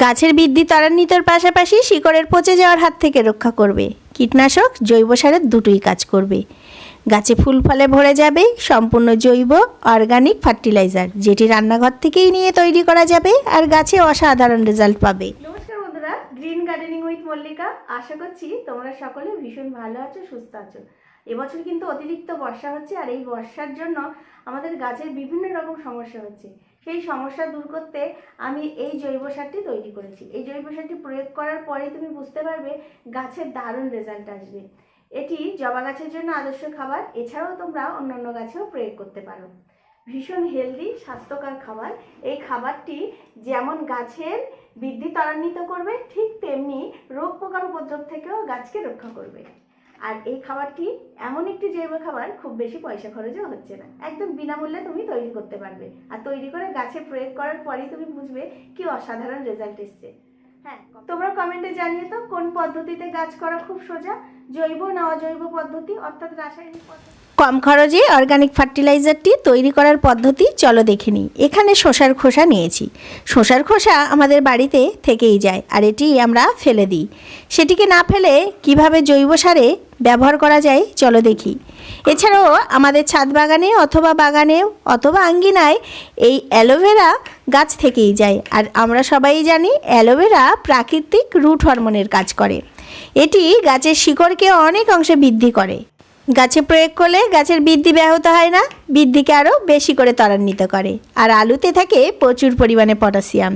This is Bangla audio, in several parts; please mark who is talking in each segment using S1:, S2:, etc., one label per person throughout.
S1: গাছের বৃদ্ধি ত্বরান্বিতর পাশাপাশি শিকড়ের পচে যাওয়ার হাত থেকে রক্ষা করবে। কীটনাশক জৈব সারের দুটোই কাজ করবে। গাছে ফুল ফলে ভরে যাবে, সম্পূর্ণ জৈব, অর্গানিক ফার্টিলাইজার, যেটি রান্নাঘর থেকেই নিয়ে তৈরি করা যাবে আর গাছে অসাধারণ রেজাল্ট পাবে। Green gardening with Mallika. আশা করছি তোমরা সকলে ভীষণ ভালো আছো, সুস্থ আছো। এবছর কিন্তু অতিরিক্ত বর্ষা হচ্ছে আর এই বর্ষার জন্য আমাদের গাছের বিভিন্ন রকম সমস্যা হচ্ছে। সেই সমস্যা দূর করতে আমি এই জৈব সারটি তৈরি করেছি। এই জৈব সারটি প্রয়োগ করার পরেই তুমি বুঝতে পারবে গাছের দারুণ রেজাল্ট আসবে। এটি জবা গাছের জন্য আদর্শ খাবার, এছাড়াও তোমরা অন্যান্য গাছেও প্রয়োগ করতে পারো। ভীষণ হেলদি স্বাস্থ্যকর খাবার। এই খাবারটি যেমন গাছের বৃদ্ধি ত্বরান্বিত করবে, ঠিক তেমনি রোগ পোকার উপদ্রব থেকেও গাছকে রক্ষা করবে। আর এই খাবারটি এমন একটি জৈব খাবার, খুব বেশি পয়সা খরচও হচ্ছে না। একদম বিনামূল্যে তুমি তৈরি করতে পারবে। আর তৈরি করে গাছে প্রয়োগ করার পরেই তুমি বুঝবে কি অসাধারণ রেজাল্ট এসছে। হ্যাঁ তোমরা কমেন্টে জানিয়ে তো কোন পদ্ধতিতে গাছ করা খুব সোজা, জৈব না অজৈব পদ্ধতি, অর্থাৎ রাসায়নিক পদ্ধতি। কম খরচে অর্গানিক ফার্টিলাইজারটি তৈরি করার পদ্ধতি চলো দেখে নিই। এখানে শসার খোসা নিয়েছি। শসার খোসা আমাদের বাড়িতে থেকেই যায়, আর এটি আমরা ফেলে দিই। সেটিকে না ফেলে কীভাবে জৈব সারে ব্যবহার করা যায়, চলো দেখি। এছাড়াও আমাদের ছাদ বাগানে অথবা বাগানে অথবা আঙ্গিনায় এই অ্যালোভেরা গাছ থেকেই যায়। আর আমরা সবাই জানি অ্যালোভেরা প্রাকৃতিক রুট হরমোনের কাজ করে। এটি গাছের শিকড়কে অনেক অংশে বৃদ্ধি করে। গাছে প্রয়োগ করলে গাছের বৃদ্ধি ব্যাহত হয় না, বৃদ্ধিকে আরও বেশি করে ত্বরান্বিত করে। আর আলুতে থাকে প্রচুর পরিমাণে পটাশিয়াম,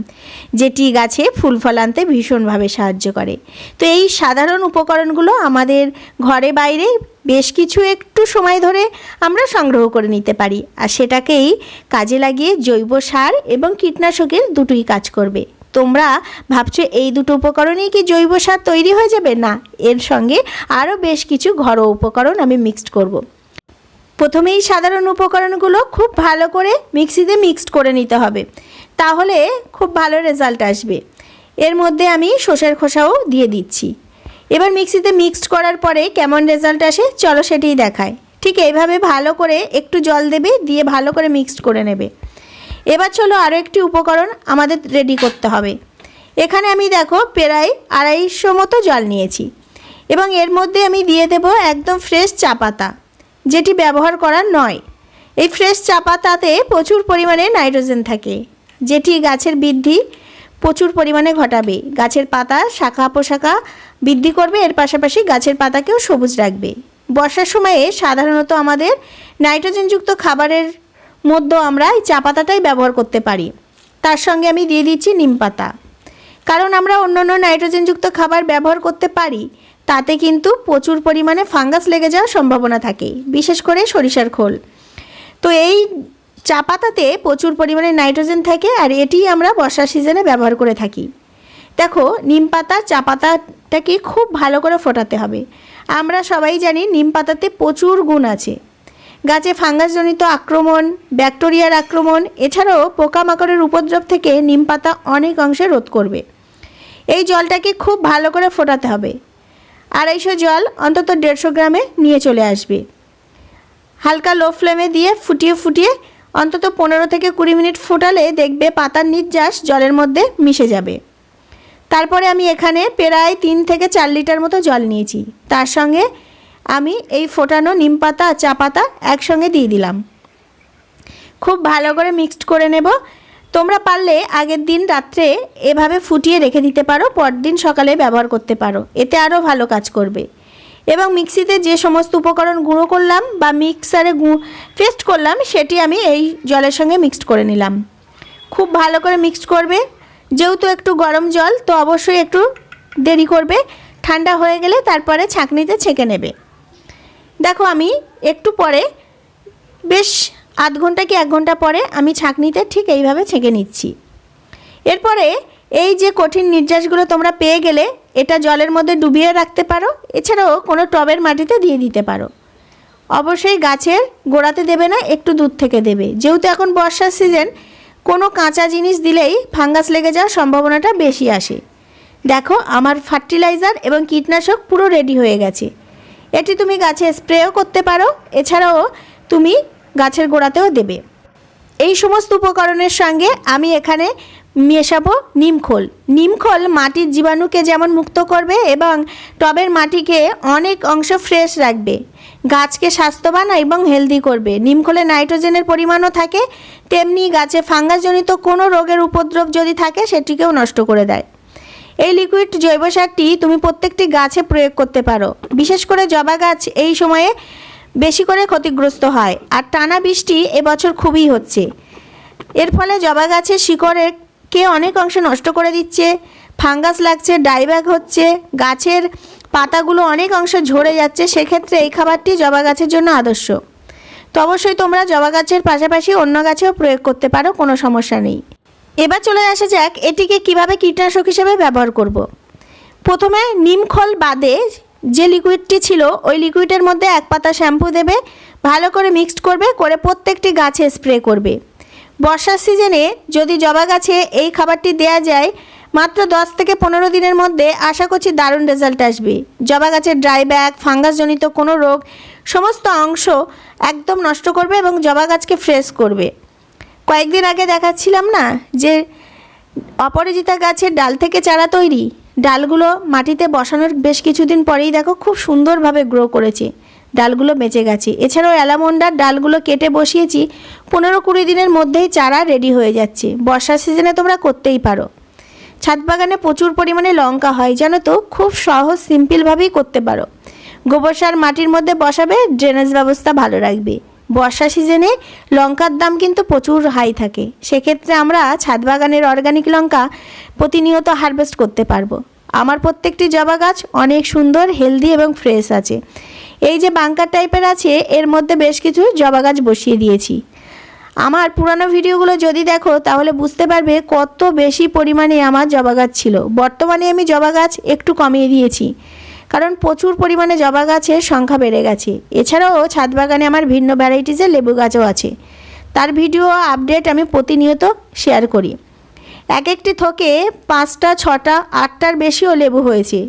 S1: যেটি গাছে ফুল ফল আনতে ভীষণভাবে সাহায্য করে। তো এই সাধারণ উপকরণগুলো আমাদের ঘরে বাইরে বেশ কিছু একটু সময় ধরে আমরা সংগ্রহ করে নিতে পারি। আর সেটাকেই কাজে লাগিয়ে জৈব সার এবং কীটনাশকের দুটোই কাজ করবে। তোমরা ভাবছ এই দুটো উপকরণেই কি জৈব সার তৈরি হয়ে যাবে? না, এর সঙ্গে আরও বেশ কিছু ঘরোয়া উপকরণ আমি মিক্সড করব। প্রথমেই সাধারণ উপকরণগুলো খুব ভালো করে মিক্সিতে মিক্সড করে নিতে হবে। তাহলে খুব ভালো রেজাল্ট আসবে। এর মধ্যে আমি সর্ষের খোসাও দিয়ে দিচ্ছি। এবার মিক্সিতে মিক্সড করার পরে কেমন রেজাল্ট আসে চলো সেটিই দেখায় ঠিক এইভাবে ভালো করে একটু জল দেবে, দিয়ে ভালো করে মিক্সড করে নেবে। এবার চলো আরও একটি উপকরণ আমাদের রেডি করতে হবে। এখানে আমি দেখো প্রায় আড়াইশো মতো জল নিয়েছি এবং এর মধ্যে আমি দিয়ে দেব একদম ফ্রেশ চা পাতা, যেটি ব্যবহার করার নয়। এই ফ্রেশ চা পাতাতে প্রচুর পরিমাণে নাইট্রোজেন থাকে, যেটি গাছের বৃদ্ধি প্রচুর পরিমাণে ঘটাবে। গাছের পাতা শাখা পোশাখা বৃদ্ধি করবে, এর পাশাপাশি গাছের পাতাকেও সবুজ রাখবে। বর্ষার সময়ে সাধারণত আমাদের নাইট্রোজেনযুক্ত খাবারের মধ্যেও আমরা এই চা পাতাটাই ব্যবহার করতে পারি। তার সঙ্গে আমি দিয়ে দিচ্ছি নিম পাতা। কারণ আমরা অন্য অন্য নাইট্রোজেনযুক্ত খাবার ব্যবহার করতে পারি, তাতে কিন্তু প্রচুর পরিমাণে ফাঙ্গাস লেগে যাওয়ার সম্ভাবনা থাকে, বিশেষ করে সরিষার খোল। তো এই চা পাতাতে প্রচুর পরিমাণে নাইট্রোজেন থাকে আর এটি আমরা বর্ষার সিজনে ব্যবহার করে থাকি। দেখো, নিম পাতা, চা পাতাটাকে খুব ভালো করে ফোটাতে হবে। আমরা সবাই জানি নিম পাতাতে প্রচুর গুণ আছে। গাছে ফাঙ্গাসজনিত আক্রমণ, ব্যাকটেরিয়ার আক্রমণ, এছাড়াও পোকামাকড়ের উপদ্রব থেকে নিম পাতা অনেক অংশে রোধ করবে। এই জলটাকে খুব ভালো করে ফোটাতে হবে। আড়াইশো জল অন্তত দেড়শো গ্রামে নিয়ে চলে আসবে। হালকা লো ফ্লেমে দিয়ে ফুটিয়ে ফুটিয়ে অন্তত পনেরো থেকে কুড়ি মিনিট ফোটালে দেখবে পাতার নির্যাস জলের মধ্যে মিশে যাবে। তারপরে আমি এখানে প্রায় তিন থেকে চার লিটার মতো জল নিয়েছি। তার সঙ্গে আমি এই ফোটানো নিম পাতা চা পাতা একসঙ্গে দিয়ে দিলাম। খুব ভালো করে মিক্সড করে নেব। তোমরা পারলে আগের দিন রাত্রে এভাবে ফুটিয়ে রেখে দিতে পারো পরদিন সকালে ব্যবহার করতে পারো। এতে আরও ভালো কাজ করবে। এবং মিক্সিতে যে সমস্ত উপকরণ গুঁড়ো করলাম বা মিক্সারে পেস্ট করলাম, সেটি আমি এই জলের সঙ্গে মিক্সড করে নিলাম। খুব ভালো করে মিক্সড করবে। যেহেতু একটু গরম জল, তো অবশ্যই একটু দেরি করবে। ঠান্ডা হয়ে গেলে তারপরে ছাঁকনিতে ছেঁকে নেবে। দেখো আমি একটু পরে, বেশ আধ ঘণ্টা কি এক ঘণ্টা পরে আমি ছাঁকনিতে ঠিক এইভাবে ছেঁকে নিচ্ছি। এরপরে এই যে কঠিন নির্যাসগুলো তোমরা পেয়ে গেলে, এটা জলের মধ্যে ডুবিয়ে রাখতে পারো, এছাড়াও কোনো টবের মাটিতে দিয়ে দিতে পারো। অবশ্যই গাছের গোড়াতে দেবে না, একটু দূর থেকে দেবে। যেহেতু এখন বর্ষার সিজন কোনো কাঁচা জিনিস দিলেই ফাঙ্গাস লেগে যাওয়ার সম্ভাবনাটা বেশি আসে। দেখো, আমার ফার্টিলাইজার এবং কীটনাশক পুরো রেডি হয়ে গেছে। এটি তুমি গাছে স্প্রেও করতে পারো, এছাড়াও তুমি গাছের গোড়াতেও দেবে। এই সমস্ত উপকরণের সঙ্গে আমি এখানে মেশাবো নিমখোল নিমখোল মাটির জীবাণুকে যেমন মুক্ত করবে এবং টবের মাটিকে অনেক অংশ ফ্রেশ রাখবে, গাছকে স্বাস্থ্যবান এবং হেলদি করবে। নিমখোলে নাইট্রোজেনের পরিমাণও থাকে, তেমনি গাছে ফাঙ্গাসজনিত কোনো রোগের উপদ্রব যদি থাকে, সেটিকেও নষ্ট করে দেয়। এই লিকুইড জৈব সারটি তুমি প্রত্যেকটি গাছে প্রয়োগ করতে পারো। বিশেষ করে জবা গাছ এই সময়ে বেশি করে ক্ষতিগ্রস্ত হয় আর টানা বৃষ্টি এবছর খুবই হচ্ছে। এর ফলে জবা গাছের শিকড়ের কে অনেক অংশ নষ্ট করে দিচ্ছে, ফাঙ্গাস লাগছে ডাইব্যাক হচ্ছে, গাছের পাতাগুলো অনেক অংশ ঝরে যাচ্ছে, সেক্ষেত্রে এই খাবারটি জবা গাছের জন্য আদর্শ। তো অবশ্যই তোমরা জবা গাছের পাশাপাশি অন্য গাছেও প্রয়োগ করতে পারো, কোনো সমস্যা নেই। এবার চলে আসা যাক এটিকে কীভাবে কীটনাশক হিসেবে ব্যবহার করব। প্রথমে নিমখল বাদে যে লিকুইডটি ছিল, ওই লিকুইডের মধ্যে এক পাতা শ্যাম্পু দেবে, ভালো করে মিক্সড করবে, করে প্রত্যেকটি গাছে স্প্রে করবে। বর্ষার সিজনে যদি জবা গাছে এই খাবারটি দেয়া যায়, মাত্র দশ থেকে পনেরো দিনের মধ্যে আশা করছি দারুণ রেজাল্ট আসবে। জবা গাছের ড্রাই ব্যাগ, ফাঙ্গাসজনিত কোনো রোগ, সমস্ত অংশ একদম নষ্ট করবে এবং জবা গাছকে ফ্রেশ করবে। কয়েকদিন আগে দেখাচ্ছিলাম না যে অপরাজিতা গাছের ডাল থেকে চারা তৈরি। ডালগুলো মাটিতে বসানোর বেশ কিছুদিন পরেই দেখো খুব সুন্দরভাবে গ্রো করেছে। ডালগুলো বেঁচে গেছে। এছাড়াও অ্যালামন্ডার ডালগুলো কেটে বসিয়েছি। পনেরো কুড়ি দিনের মধ্যেই চারা রেডি হয়ে যাচ্ছে। বর্ষার সিজনে তোমরা করতেই পারো। ছাদ বাগানে প্রচুর পরিমাণে লঙ্কা হয়, জানো তো? খুব সহজ সিম্পলভাবেই করতে পারো। গোবর সার মাটির মধ্যে বসাবে ড্রেনেজ ব্যবস্থা ভালো রাখবে। বর্ষা সিজনে লঙ্কার দাম কিন্তু প্রচুর হাই থাকে। সেক্ষেত্রে আমরা ছাদ বাগানের অর্গানিক লঙ্কা প্রতিনিয়ত হারভেস্ট করতে পারব। আমার প্রত্যেকটি জবা গাছ অনেক সুন্দর হেলদি এবং ফ্রেশ আছে। এই যে বাঙ্কার টাইপের আছে, এর মধ্যে বেশ কিছু জবা গাছ বসিয়ে দিয়েছি। আমার পুরানো ভিডিওগুলো যদি দেখো, তাহলে বুঝতে পারবে কত বেশি পরিমাণে আমার জবা গাছ ছিল। বর্তমানে আমি জবা গাছ একটু কমিয়ে দিয়েছি। কারণ প্রচুর পরিমাণে জবা গাছের সংখ্যা বেড়ে গেছে। এছাড়াও ছাদ বাগানে আমার ভিন্ন ভ্যারাইটিসের লেবু গাছও আছে। তার ভিডিও আপডেট আমি প্রতিনিয়ত শেয়ার করি। এক একটি থোকে পাঁচটা, ছটা, আটটার বেশিও লেবু হয়েছে।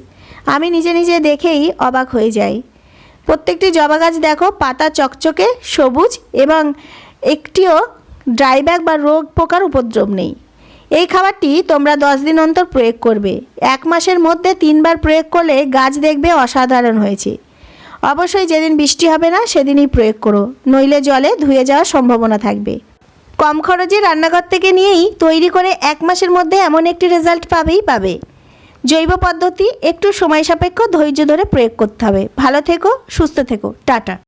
S1: আমি নিজে নিজে দেখেই অবাক হয়ে যাই। প্রত্যেকটি জবা গাছ দেখো পাতা চকচকে, সবুজ এবং একটিও ড্রাইব্যাক বা রোগ পোকার উপদ্রব নেই। এই খাবারটি তোমরা দশ দিন অন্তর প্রয়োগ করবে। এক মাসের মধ্যে তিনবার প্রয়োগ করলে গাছ দেখবে অসাধারণ হয়েছে। অবশ্যই যেদিন বৃষ্টি হবে না, সেদিনই প্রয়োগ করো, নইলে জলে ধুয়ে যাওয়ার সম্ভাবনা থাকবে। কম খরচে রান্নাঘর থেকে নিয়েই তৈরি করে এক মাসের মধ্যে এমন একটি রেজাল্ট পাবেই পাবে। জৈব পদ্ধতি একটু সময় সাপেক্ষ ধৈর্য ধরে প্রয়োগ করতে হবে। ভালো থেকো, সুস্থ থেকো। টাটা।